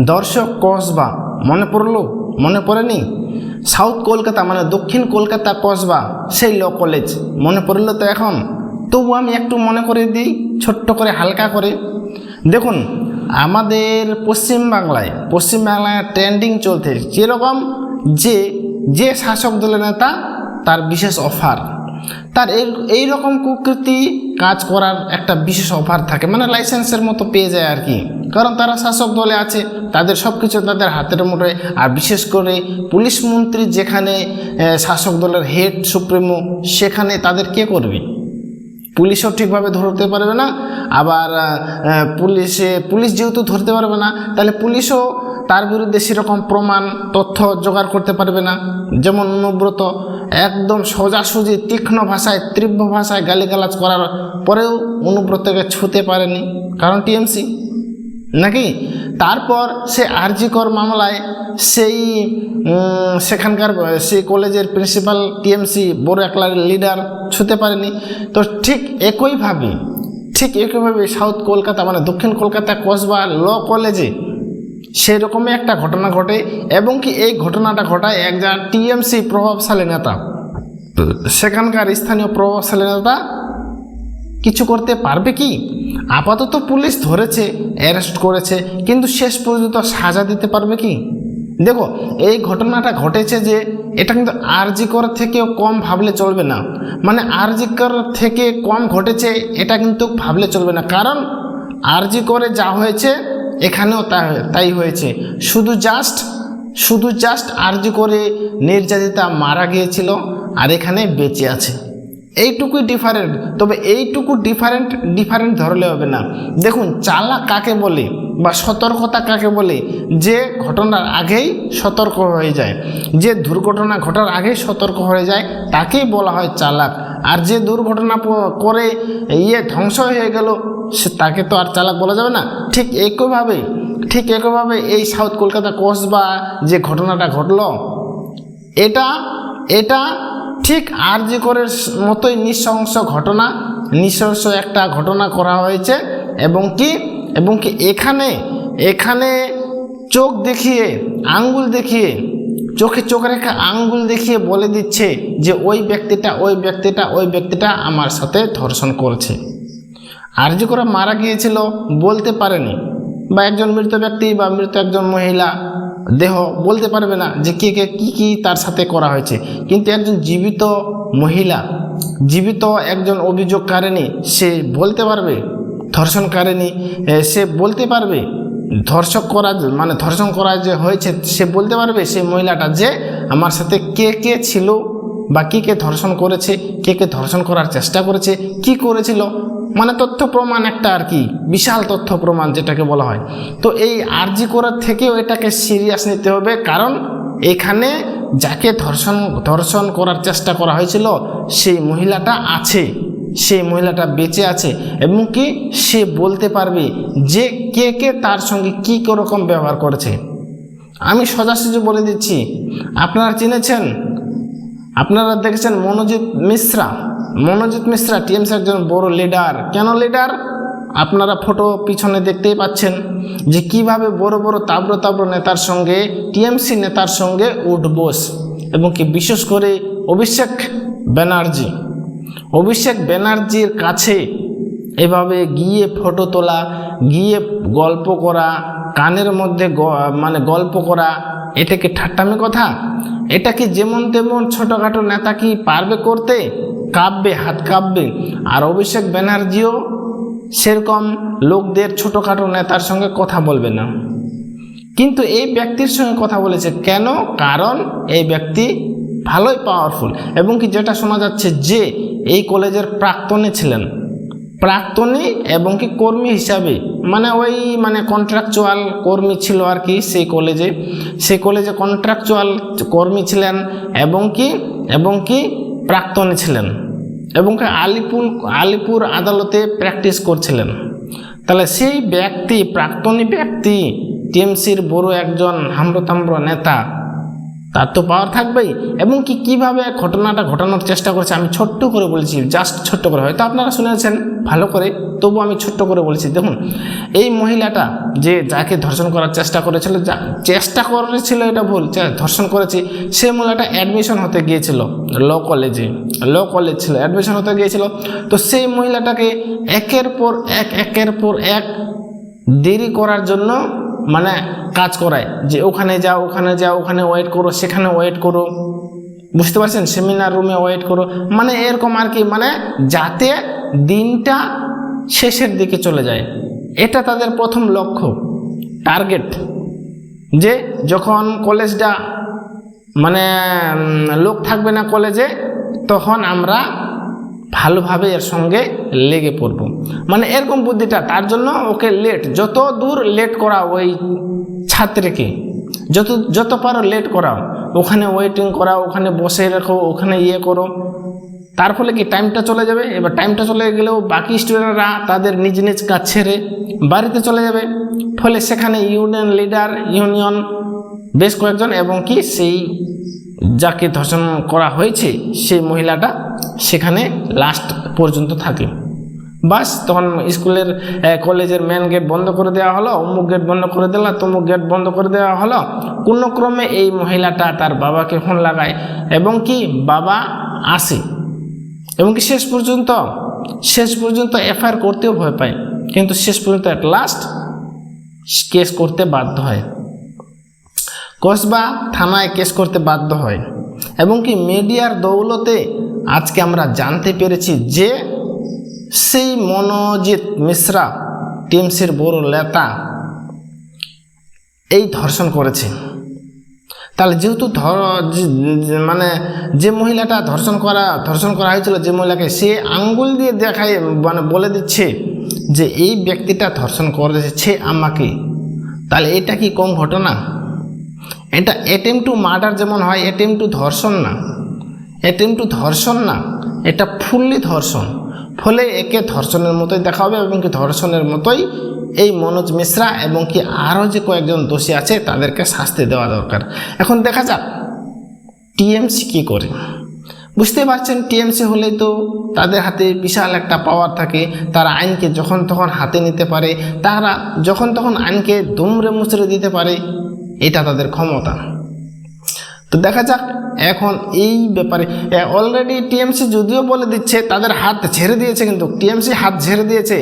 দর্শক কসবা, মনে পড়ল? মনে পড়েনি? সাউথ কলকাতা মানে দক্ষিণ কলকাতা কসবা, সেই ল কলেজ। মনে পড়ল তো এখন? তবু আমি একটু মনে করে দিই, ছোট্ট করে হালকা করে। দেখুন, আমাদের পশ্চিমবাংলায় পশ্চিমবাংলায় ট্রেন্ডিং চলতে যেরকম যে যে শাসক দলের নেতা, তার বিশেষ অফার তার এই এই রকম কুকৃতি কাজ করার একটা বিশেষ অফার থাকে। মানে লাইসেন্সের মতো পেয়ে যায় আর কি কারণ তারা শাসক দলে আছে, তাদের সব কিছু তাদের হাতের মুঠোয়। আর বিশেষ করে পুলিশ মন্ত্রী যেখানে শাসক দলের হেড সুপ্রিমো, সেখানে তাদের কে করবে? পুলিশও ঠিকভাবে ধরতে পারবে না, আবার পুলিশে, পুলিশ যেহেতু ধরতে পারবে না, তাহলে পুলিশও তার বিরুদ্ধে সেরকম প্রমাণ, তথ্য জোগাড় করতে পারবে না। যেমন অনুব্রত একদম সোজাসুজি তীক্ষ্ণ ভাষায়, তীব্র ভাষায় গালিগালাজ করার পরেও অনুব্রতকে ছুতে পারেনি। কারণ টিএমসি। নাকি? তারপর সে আরজিকর মামলায় সেই সেখানকার, সেই কলেজের প্রিন্সিপাল টিএমসি বড় একলা লিডার ছুতে পারেনি। তো ঠিক একইভাবে ঠিক একইভাবে সাউথ কলকাতা মানে দক্ষিণ কলকাতা কসবা ল কলেজে সেই রকমই একটা ঘটনা ঘটে এবং কি এই ঘটনাটা ঘটায় একজন টিএমসি প্রভাবশালী নেতা। সেখানকার স্থানীয় প্রভাবশালী নেতা কিছু করতে পারবে কি? আপাতত পুলিশ ধরেছে, অ্যারেস্ট করেছে, কিন্তু শেষ পর্যন্ত সাজা দিতে পারবে কি? দেখো, এই ঘটনাটা ঘটেছে যে এটা কিন্তু আরজিকর থেকেও কম ভাবলে চলবে না। মানে আরজিকর থেকে কম ঘটেছে, এটা কিন্তু ভাবলে চলবে না। কারণ আরজি করে যা হয়েছে, এখানেও তা, তাই হয়েছে। শুধু জাস্ট শুধু জাস্ট আরজি করে নির্যাতিতা মারা গিয়েছিল, আর এখানে বেঁচে আছে। এইটুকুই ডিফারেন্ট তবে এইটুকু ডিফারেন্ট ডিফারেন্ট ধরলে হবে না। দেখুন, চালা কাকে বলে বা সতর্কতা কাকে বলে, যে ঘটনার আগেই সতর্ক হয়ে যায়, যে দুর্ঘটনা ঘটার আগেই সতর্ক হয়ে যায়, তাকেই বলা হয় চালাক। আর যে দুর্ঘটনা করে ইয়ে ধ্বংস হয়ে গেল, সে তাকে তো আর চালাক বলা যাবে না। ঠিক একইভাবে ঠিক একইভাবে এই সাউথ কলকাতা কসবা যে ঘটনাটা ঘটলো, এটা এটা ঠিক আর যে করে মতোই নৃশংস ঘটনা, নৃশংস একটা ঘটনা করা হয়েছে এবং কি এবং কি এখানে এখানে চোখ দেখিয়ে, আঙ্গুল দেখিয়ে, চোখে চোখ রেখে আঙ্গুল দেখিয়ে বলে দিচ্ছে যে ওই ব্যক্তিটা ওই ব্যক্তিটা ওই ব্যক্তিটা আমার সাথে ধর্ষণ করছে। আর যে করে মারা গিয়েছিল বলতে পারেনি। বা একজন মৃত ব্যক্তি বা মৃত একজন মহিলা দেহ বলতে পারবে না যে কে কে কী কী তার সাথে করা হয়েছে। কিন্তু একজন জীবিত মহিলা, জীবিত একজন অভিযোগকারিণী, সে বলতে পারবে, ধর্ষণকারিণী সে বলতে পারবে, ধর্ষক করা মানে ধর্ষণ করা যে হয়েছে, সে বলতে পারবে সেই মহিলাটা যে আমার সাথে কে কে ছিল বা কে কে ধর্ষণ করেছে, কে কে ধর্ষণ করার চেষ্টা করেছে, কি করেছিল মানে তথ্য প্রমাণ একটা আর কি, বিশাল তথ্য প্রমাণ যেটাকে বলা হয়। তো এই আরজি করার থেকেও এটাকে সিরিয়াস নিতে হবে, কারণ এখানে যাকে ধর্ষণ ধর্ষণ করার চেষ্টা করা হয়েছিল, সেই মহিলাটা আছে, সেই মহিলাটা বেঁচে আছে, এবং কি সে বলতে পারবে যে কে কে তার সঙ্গে কী রকম ব্যবহার করেছে। আমি সোজাসুজি বলে দিচ্ছি, আপনারা চিনেছেন, আপনারা দেখেছেন মনোজিৎ মিশ্রা? মনোজিৎ মিশ্রা টিএমসি একজন বড় লিডার কেন লিডার আপনারা ফটো পিছনে দেখতেই পাচ্ছেন যে কীভাবে বড় বড় তাব্র তাব্র নেতার সঙ্গে, টিএমসি নেতার সঙ্গে উঠ উঠবোস এবং কি বিশেষ করে অভিষেক ব্যানার্জি। অভিষেক ব্যানার্জির কাছে এভাবে গিয়ে ফটো তোলা, গিয়ে গল্প করা, কানের মধ্যে মানে গল্প করা, এটা কি ঠাট্টামি কথা? এটা কি যেমন তেমন ছোটোখাটো নেতা কি পারবে করতে? কাঁপবে, হাত কাব্যে আর অভিষেক ব্যানার্জিও সেরকম লোকদের ছোটোখাটো নেতার সঙ্গে কথা বলবে না। কিন্তু এই ব্যক্তির সঙ্গে কথা বলেছে কেন? কারণ এই ব্যক্তি ভালোই পাওয়ারফুল এবং কি যেটা শোনা যাচ্ছে যে এই কলেজের প্রাক্তনে ছিলেন। প্রাক্তনী এবং কি কর্মী হিসাবে মানে ওই মানে কন্ট্রাকচুয়াল কর্মী ছিল আর কি সেই কলেজে। সেই কলেজে কন্ট্রাকচুয়াল কর্মী ছিলেন এবং কি এবং কি প্রাক্তনী ছিলেন। এবং আলিপুর আলিপুর আদালতে প্র্যাকটিস করছিলেন। তাহলে সেই ব্যক্তি, প্রাক্তনী ব্যক্তি, টিএমসির বড় একজন হাম্রতাম্র নেতা তার তো পাওয়ার থাকবেই। এবং কি কীভাবে ঘটনাটা ঘটানোর চেষ্টা করেছে আমি ছোট্ট করে বলেছি জাস্ট ছোট্ট করে। হয়তো আপনারা শুনেছেন, ভালো করে তবু আমি ছোট্ট করে বলেছি। দেখুন, এই মহিলাটা যে যাকে ধর্ষণ করার চেষ্টা করেছিল, যা চেষ্টা করেছিল এটা ভুল ধর্ষণ করেছে, সে মহিলাটা অ্যাডমিশন হতে গিয়েছিল ল কলেজে ল কলেজ ছিল অ্যাডমিশন হতে গিয়েছিল। তো সেই মহিলাটাকে একের পর এক, একের পর এক দেরি করার জন্য মানে কাজ করায়, যে ওখানে যাও ওখানে যাও, ওখানে ওয়েট করো, সেখানে ওয়েট করো। বুঝতে পারছেন? সেমিনার রুমে ওয়েট করো। মানে এরকম আর কি মানে যাতে দিনটা শেষের দিকে চলে যায়। এটা তাদের প্রথম লক্ষ্য টার্গেট যে যখন কলেজটা মানে লোক থাকবে না কলেজে তখন আমরা ভালোভাবে এর সঙ্গে লেগে পড়ব। মানে এরকম বুদ্ধিটা, তার জন্য ওকে লেট যত দূর লেট করা ওই ছাত্রীকে, যত যত পারো লেট করাও, ওখানে ওয়েটিং করাও, ওখানে বসে রাখো, ওখানে ইয়ে করো। তার ফলে কি টাইমটা চলে যাবে? এবার টাইমটা চলে গেলেও বাকি স্টুডেন্টরা তাদের নিজ নিজ কাজ ছেড়ে বাড়িতে চলে যাবে। ফলে সেখানে ইউনিয়ন লিডার ইউনিয়ন বেশ কয়েকজন এবং কি সেই যাকে ধর্ষণ করা হয়েছে, সেই মহিলাটা সেখানে লাস্ট পর্যন্ত থাকে। বাস, তখন স্কুলের কলেজের মেন গেট বন্ধ করে দেওয়া হলো, অমুক গেট বন্ধ করে দিল, তমুক গেট বন্ধ করে দেওয়া হলো। কোনো ক্রমে এই মহিলাটা তার বাবাকে ফোন লাগায় এবং কি বাবা আসে। এবং কি শেষ পর্যন্ত শেষ পর্যন্ত এফআইআর করতেও ভয় পায়। কিন্তু শেষ পর্যন্ত অ্যাট লাস্ট কেস করতে বাধ্য হয়। কসবা থানায় কেস করতে বাধ্য হয়। এবং কি মিডিয়ার দৌলতে আজকে আমরা জানতে পেরেছি যে সেই মনোজিৎ মিশ্রা টিএমসির বড় নেতা এই ধর্ষণ করেছে। তাহলে যেহেতু ধর মানে যে মহিলাটা ধর্ষণ করা ধর্ষণ করা হয়েছিল যে মহিলাকে সে আঙ্গুল দিয়ে দেখায় মানে বলে দিচ্ছে যে এই ব্যক্তিটা ধর্ষণ করেছে আমাকে। তাহলে এটা কি কম ঘটনা? এটা এটেম টু মার্ডার যেমন হয় এটেম টু ধর্ষণ না। এটেম টু ধর্ষণ না, এটা ফুললি ধর্ষণ। ফলে একে ধর্ষণের মতোই দেখা হবে এবং কি ধর্ষণের মতোই এই মনোজ মিশ্রা এবং কি আরও যে কয়েকজন দোষী আছে তাদেরকে শাস্তি দেওয়া দরকার। এখন দেখা যাক, টিএমসি কী করে? বুঝতে পারছেন, টিএমসি হলেই তো তাদের হাতে বিশাল একটা পাওয়ার থাকে। তারা আইনকে যখন তখন হাতে নিতে পারে, তারা যখন তখন আইনকে দুমড়ে মুচড়ে দিতে পারে। এটা তাদের ক্ষমতা। তো দেখা যাক, এখন এই ব্যাপারে অলরেডি টিএমসি যদিও বলে দিচ্ছে, তাদের হাত ছেড়ে দিয়েছে কিন্তু টিএমসি হাত ছেড়ে দিয়েছে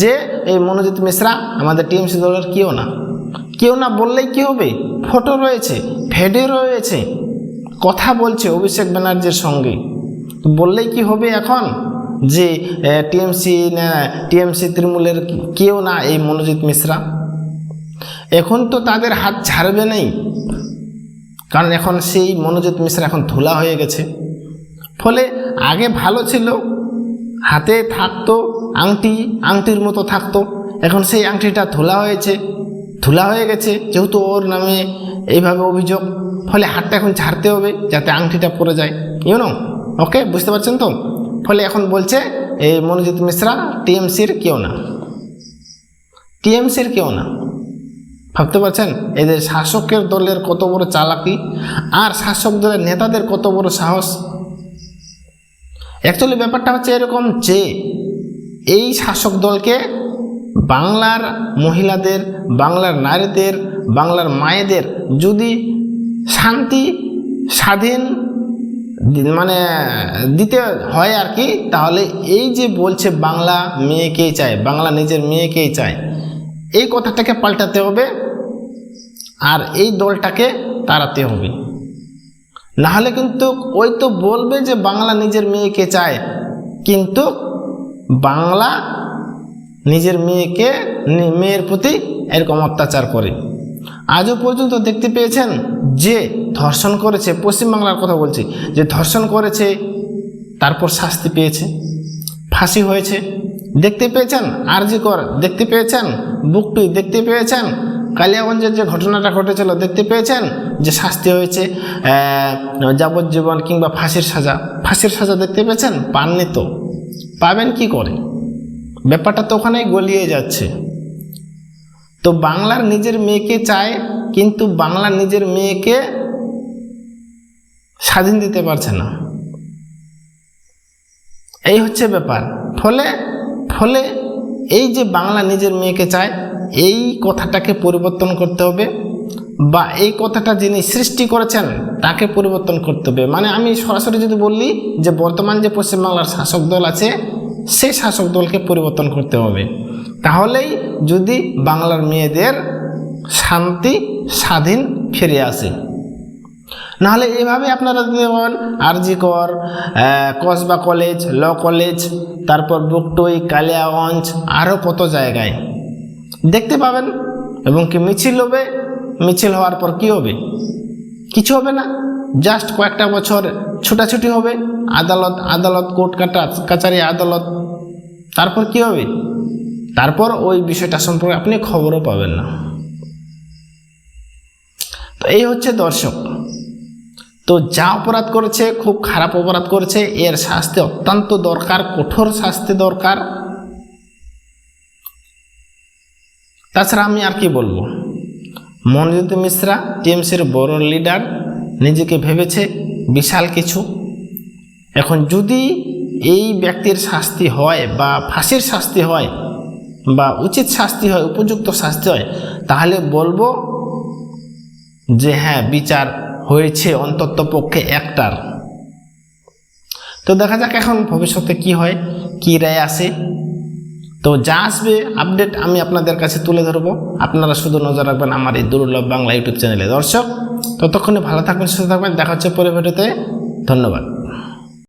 যে, এই মনোজিৎ মিশ্রা আমাদের টিএমসি দলের কেউ না। কেউ না বললেই কি হবে? ফটো রয়েছে, ফেডে রয়েছে, কথা বলছে অভিষেক ব্যানার্জির সঙ্গে। বললেই কি হবে এখন? যে টিএমসি না টিএমসি তৃণমূলের কেউ না এই মনোজিৎ মিশ্রা। এখন তো তাদের হাত ছাড়বে নেই। কারণ এখন সেই মনোজিৎ মিশ্রা এখন ধুলা হয়ে গেছে। ফলে আগে ভালো ছিল, হাতে থাকতো, আংটি, আংটির মতো থাকতো। এখন সেই আংটিটা ধুলা হয়েছে, ধুলা হয়ে গেছে, যেহেতু ওর নামে এইভাবে অভিযোগ। ফলে হাতটা এখন ছাড়তে হবে যাতে আংটিটা পড়ে যায়। ইউনো ওকে বুঝতে পারছেন তো? ফলে এখন বলছে, এই মনোজিৎ মিশ্রা টিএমসির কেউ না। টিএমসির কেউ না। ভাবতে পারছেন? এদের শাসকের দলের কত বড় চালাকি? আর শাসক দলের নেতাদের কত বড় সাহস? অ্যাকচুয়ালি ব্যাপারটা হচ্ছে এরকম যে, এই শাসক দলকে বাংলার মহিলাদের, বাংলার নারীদের, বাংলার মায়েদের যদি শান্তি, স্বাধীন মানে দিতে হয় আর কি, তাহলে এই যে বলছে বাংলা মেয়েকেই চায়, বাংলা নিজের মেয়েকেই চায়, এই কথাটাকে পাল্টাতে হবে। আর এই দলটাকে তাড়াতে হবে। নাহলে কিন্তু ওই তো বলবে যে বাংলা নিজের মেয়েকে চায়, কিন্তু বাংলা নিজের মেয়েকে মেয়ের প্রতি এরকম অত্যাচার করে। আজও পর্যন্ত দেখতে পেয়েছেন যে ধর্ষণ করেছে, পশ্চিমবাংলার কথা বলছি, যে ধর্ষণ করেছে, তারপর শাস্তি পেয়েছে, ফাঁসি হয়েছে। দেখতে পেয়েছেন আরজি কর দেখতে পেয়েছেন বুকটুই দেখতে পেয়েছেন কালিয়াগঞ্জের যে ঘটনাটা ঘটেছিল, দেখতে পেয়েছেন? যে শাস্তি হয়েছে যাবজ্জীবন কিংবা ফাঁসির সাজা। ফাঁসির সাজা দেখতে পেয়েছেন? পাননি তো। পাবেন কি করে? ব্যাপারটা তো ওখানেই গলিয়ে যাচ্ছে। তো বাংলার নিজের মেয়েকে চায়, কিন্তু বাংলার নিজের মেয়েকে স্বাধীন দিতে পারছে না। এই হচ্ছে ব্যাপার। ফলে ফলে এই যে বাংলা নিজের মেয়েকে চায় এই কথাটাকে পরিবর্তন করতে হবে বা এই কথাটা যিনি সৃষ্টি করেছেন, তাকে পরিবর্তন করতে হবে। মানে আমি সরাসরি যদি বললি যে বর্তমান যে পশ্চিমবাংলার শাসক দল আছে, সেই শাসক দলকে পরিবর্তন করতে হবে। তাহলেই যদি বাংলার মেয়েদের শান্তি, স্বাধীন ফিরে আসে। নাহলে এভাবে আপনারা পারেন আরজি কর কসবা কলেজ, ল কলেজ, তারপর বুকটই, কালিয়াগঞ্জ, আরও কত জায়গায় দেখতে পাবেন এবং কি মিছিল হবে, মিছিল হওয়ার পর কি হবে? কিছু হবে না জাস্ট কয়েকটা বছর ছুটাছুটি হবে, আদালত আদালত, কোর্ট কাটা, কাচারি আদালত। তারপর কি হবে? তারপর ওই বিষয়টা সম্পর্কে আপনি খবরও পাবেন না। তো এই হচ্ছে দর্শক। তো যা অপরাধ করেছে, খুব খারাপ অপরাধ করেছে, এর শাস্তি অত্যন্ত দরকার, কঠোর শাস্তি দরকার। তাছাড়া আমি আর কি বলব? মনোজিৎ মিশ্রা টিএমসির বড় লিডার নিজেকে ভেবেছে বিশাল কিছু। এখন যদি এই ব্যক্তির শাস্তি হয় বা ফাঁসির শাস্তি হয় বা উচিত শাস্তি হয়, উপযুক্ত শাস্তি হয়, তাহলে বলব যে হ্যাঁ বিচার হয়েছে অন্তত পক্ষে একটার। তো দেখা যাক এখন ভবিষ্যতে কি হয়, কি রায় আসে। তো যা আসবে আপডেট আমি আপনাদের কাছে তুলে ধরবো। আপনারা শুধু নজর রাখবেন আমার এই দুর্লভ বাংলা ইউটিউব চ্যানেলে। দর্শক, ততক্ষণে ভালো থাকবেন, সুস্থ থাকবেন। দেখা হচ্ছে পরে ধন্যবাদ।